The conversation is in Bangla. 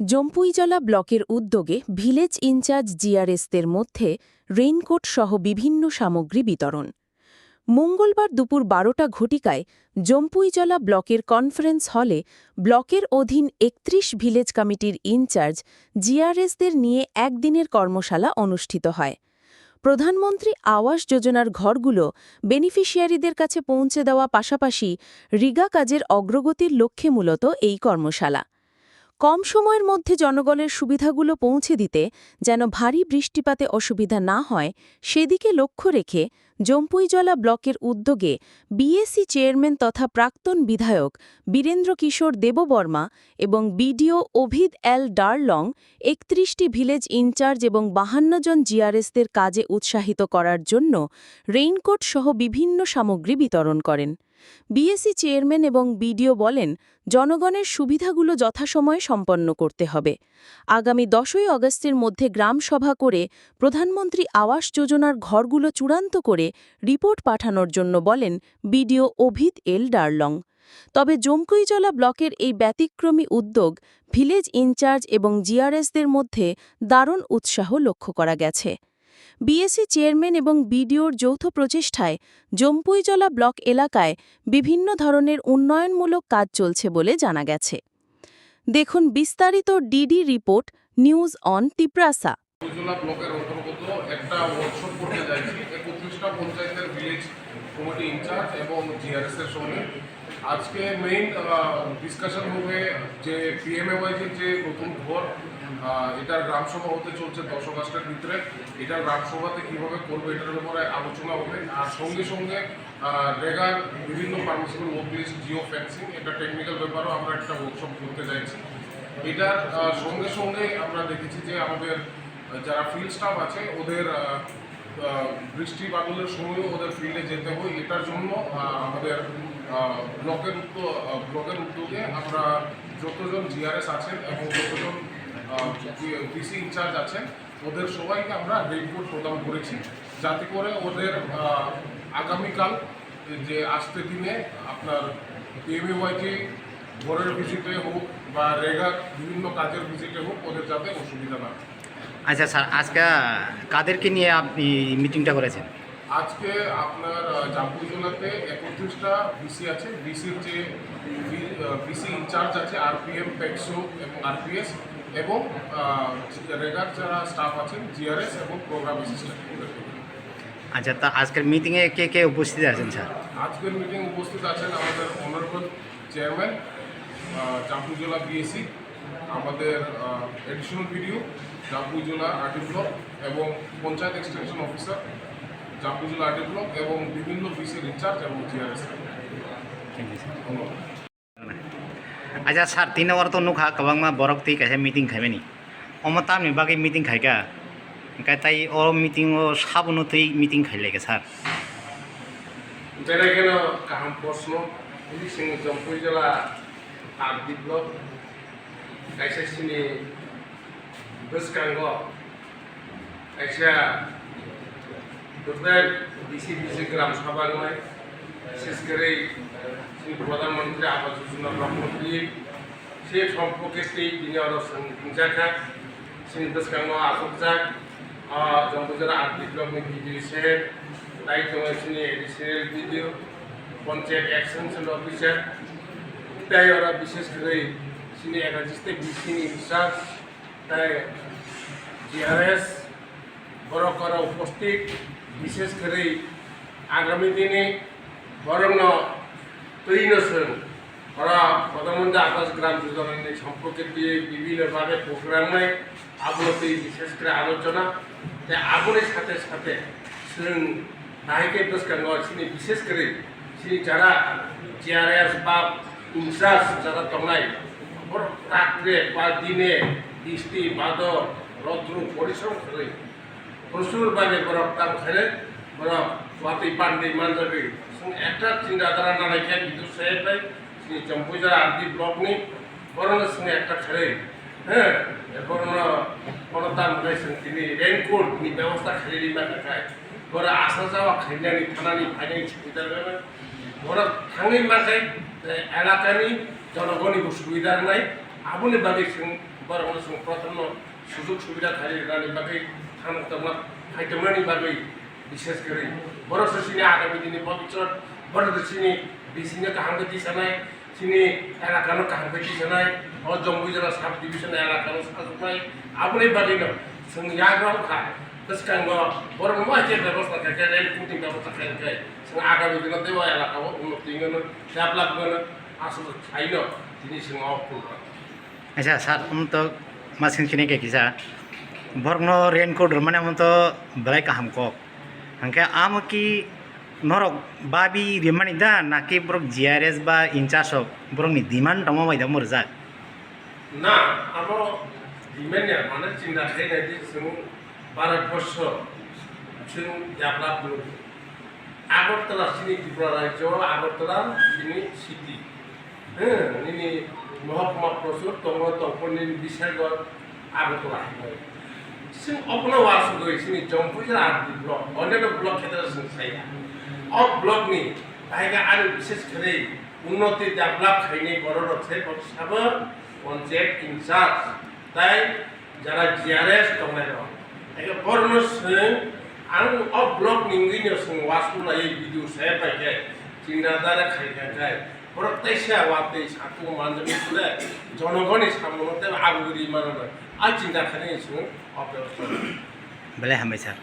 জম্পুইজলা ব্লকের উদ্যোগে ভিলেজ ইনচার্জ জিআরএসদের মধ্যে রেইনকোট সহ বিভিন্ন সামগ্রী বিতরণ। মঙ্গলবার দুপুর বারোটা ঘটিকায় জম্পুইজলা ব্লকের কনফারেন্স হলে ব্লকের অধীন একত্রিশ ভিলেজ কমিটির ইনচার্জ জিআরএসদের নিয়ে একদিনের কর্মশালা অনুষ্ঠিত হয়। প্রধানমন্ত্রী আবাস যোজনার ঘরগুলো বেনিফিশিয়ারিদের কাছে পৌঁছে দেওয়া পাশাপাশি রিগা কাজের অগ্রগতির লক্ষ্যে মূলত এই কর্মশালা। কম সময়ের মধ্যে জনগণের সুবিধাগুলো পৌঁছে দিতে যেন ভারী বৃষ্টিপাতে অসুবিধা না হয়, সেদিকে লক্ষ্য রেখে জম্পুইজলা ব্লকের উদ্যোগে বিএসসি চেয়ারম্যান তথা প্রাক্তন বিধায়ক বীরেন্দ্র কিশোর দেববর্মা এবং বিডিও অভিদ এল ডারলং একত্রিশটি ভিলেজ ইনচার্জ এবং বাহান্ন জন জিআরএসদের কাজে উৎসাহিত করার জন্য রেইনকোট সহ বিভিন্ন সামগ্রী বিতরণ করেন। বিএসসি চেয়ারম্যান এবং বিডিও বলেন, জনগণের সুবিধাগুলো যথাসময়ে সম্পন্ন করতে হবে। আগামী দশই অগস্টের মধ্যে গ্রাম সভা করে প্রধানমন্ত্রী আবাস যোজনার ঘরগুলো চূড়ান্ত করে রিপোর্ট পাঠানোর জন্য বলেন বিডিও অভিদ এল ডারলং। তবে জমকুইজলা ব্লকের এই ব্যতিক্রমী উদ্যোগ ভিলেজ ইনচার্জ এবং জিআরএসদের মধ্যে দারুণ উৎসাহ লক্ষ্য করা গেছে। বিএসসি চেয়ারম্যান এবং বিডিওর যৌথ প্রচেষ্টায় জম্পুইজলা ব্লক এলাকায় বিভিন্ন ধরনের উন্নয়নমূলক কাজ চলছে বলে জানা গেছে। দেখুন বিস্তারিত DD report, news on Tiprasa. Committee in-charge এবং জিআরএস এর সঙ্গে। আজকে মেইন ডিসকাশন হবে যে পিএমএওয়াইজির যে নতুন ঘর এটার গ্রামসভা হতে চলছে দশ আগস্টের ভিতরে। এটার গ্রামসভাতে কীভাবে করবে এটার উপরে আলোচনা হবে। আর সঙ্গে সঙ্গে রেগার বিভিন্ন পারমিশনাল ওয়ার্ক জিও ফেন্সিং এটা টেকনিক্যাল ব্যাপারেও আমরা একটা ওয়ার্কশপ করতে চাইছি এটার সঙ্গে সঙ্গে আমরা দেখেছি যে আমাদের যারা ফিল্ড স্টাফ আছে, ওদের বৃষ্টি বাদলের সময়ও ওদের ফিল্ডে যেতে হয় এটার জন্য আমাদের ব্লকের ব্লকের উদ্যোগে আমরা যতজন জিআরএস আছেন এবং যতজন ডিসি ইনচার্জ আছেন, ওদের সবাইকে আমরা রিপোর্ট প্রদান করেছি যাতে করে ওদের আগামীকাল যে আসতে দিনে আপনার পিএমএওয়াইজি ঘরের ভিজিটে হোক বা রেগা বিভিন্ন কাজের ভিজিটে হোক, ওদের যাতে অসুবিধা না হয়। আচ্ছা স্যার আজকে কাদেরকে নিয়ে আপনি মিটিংটা করেছেন? আজকে আপনার জামপুর জেলাতে একত্রিশটা বিসি আছে। বিসির যে বিসি ইনচার্জ আছে আরপিএম পেক্সো এবং আরপিএস এবং রেগার যারা স্টাফ আছেন জিআরএস এবং প্রোগ্রাম অ্যাসিস্ট্যান্ট। আচ্ছা তা আজকের মিটিংয়ে কে কে উপস্থিত আছেন স্যার? আজকের মিটিং উপস্থিত আছেন আমাদের অনারেবল চেয়ারম্যান জামপুর জেলা বিএসসি আমাদের এডিশনাল ভিডিও জাম্পু জেলা আর্টি ব্লক এবং পঞ্চায়েত এক্সটেনশন অফিসার জাম্পু জেলা আর্টি ব্লক এবং বিভিন্ন অফিসের ইনচার্জ এবং জিআরএস আচ্ছা স্যার তিন নম্বর তো নুখা কবাংমা বরক ঠিক আছে মিটিং খাইবে নি। অমতাম নিবাগে মিটিং খাইকা কাই তাই ও মিটিং ও সাবনতেই মিটিং খাই লাগে স্যার। যেটা কেন কাম প্রশ্ন? জম্পুই জেলা আর্টি ব্লক खायसेसिनि गोसोखांग खायसेया দুটাই বিসি বিসি গ্রাম সভা নয় বিশেষ করে শ্রী প্রধানমন্ত্রী আবাস যোজনা ব্রহ্মপুত্রী সে সম্পর্কে সেই দিনে আরো সংজাখা শ্রী গোসখাঙ্গ আসকজাক জম্পুজেলা আর্ট বিপ্লবনি ভিডিও সেহেব দায়িত্ব হয়েছিলেন additional BDO panchayat extension officer তাই ওরা বিশেষ করে શ્રી એનર્જીસ્ટની વિશ્વાસ જીઆરએસ বরকর উপস্থিত। বিশেষ করে আগামী দিনে বরং তৈনসন ওরা প্রধানমন্ত্রী আবাস গ্রাম যোজনা নিয়ে সম্পর্কে দিয়ে বিভিন্নভাবে প্রোগ্রামে আবলতে বিশেষ করে আলোচনা। তাই আগুনের সাথে সাথে শ্রী নাহিকের দোষকাঙ্গ তিনি বিশেষ করে শ্রী যারা জিআরএস বা ইনচার্জ, যারা তোমরাই রাত্রে বা দিনে বৃষ্টি বাদর, রৌদ্র, পরিশ্রম করে প্রচুরভাবে বরফ তাপ খেলে বরফ বাতি পান্ডে মান্ডবী। একটা চিন্তাধারা না রেখে কিন্তু সেটাই শ্রী চম্পুজার আরতি ব্লক নেই বরং সঙ্গে একটা ছেলে হ্যাঁ এখন গণতান রয়েছেন। তিনি রেনকোট ব্যবস্থা খেলে নিবেন একাই বড় আসা যাওয়া, খেলে থানানি ফাইনান্স সুবিধা ওনার খাঙের মাথায় এলাকা নেই, জনগণই সুবিধার নাই। আবুল বাগে বড় প্রথম সুযোগ সুবিধা খালি রানী বাগে খানো তোমার খাইতমানি বাগে বিশেষ করে। বড় সিনে আগামী দিনে ভবিষ্যৎ বড় সিনে বিসিনে কাহাঙ্গে দিশানায় সিনে এলাকানো কাহাঙ্গে দিশানায় ও জম্মু জেলা সাব ডিভিশন এলাকানো শাসক নাই আবুল বাগে না। সঙ্গে আগ্রহ খা বরং ব্যবস্থা থাকে ব্যবস্থা খেয়ে যায় সেটা আগামী দিনে দেওয়া এলাকা উন্নতি ডেভেলপ করে আসলে খাইল জিনিস আচ্ছা স্যার, আমি তো মাসিন চিনিকে কিসা বর্ণ রেনকোট মানে আমি তো বেলাই কাহাম কক হাঙ্কে আমি কি নরক বাবি রেমানি দা, নাকি বরক জিআরএস বা ইনচার্জ হোক বরং নি ডিমান্ড দমাবাই দা মোর যাক না আমার ডিমান্ড মানে চিন্তা খাই নাই যে ভারতবর্ষ যেমন ডেভেলপ আগরতলা সিনি ত্রিপুরা রাজ্য আগরতলা সিনি সিটি হ্যাঁ ইনি মহকুমা প্রচুর তখন তখন বিশালগড় আগরতলা जों अपना वास गयो जोंनि जम्पुजों आरो ब्लक अन्य ब्लक खेथ्रसिम साया अब ब्लकनि जायगा आरो विशेष गरी उन्नति डेभलप खायनि बर' रथे बक्साबो पन्चायत इनचार्ज তাই যারা জিআরএস তোমরা বর্ণ आं अ ब्लक निंगिनो जों वासु लायो भिडिअ साया बायखाय चिन्ता दारा खायखाय प्रत्येक वाते सातु मानजनि सुले जनगणनि सामनते आगुरि माननो आ चिन्ता खानि जों अबेवस्था বেলাই হামাই স্যার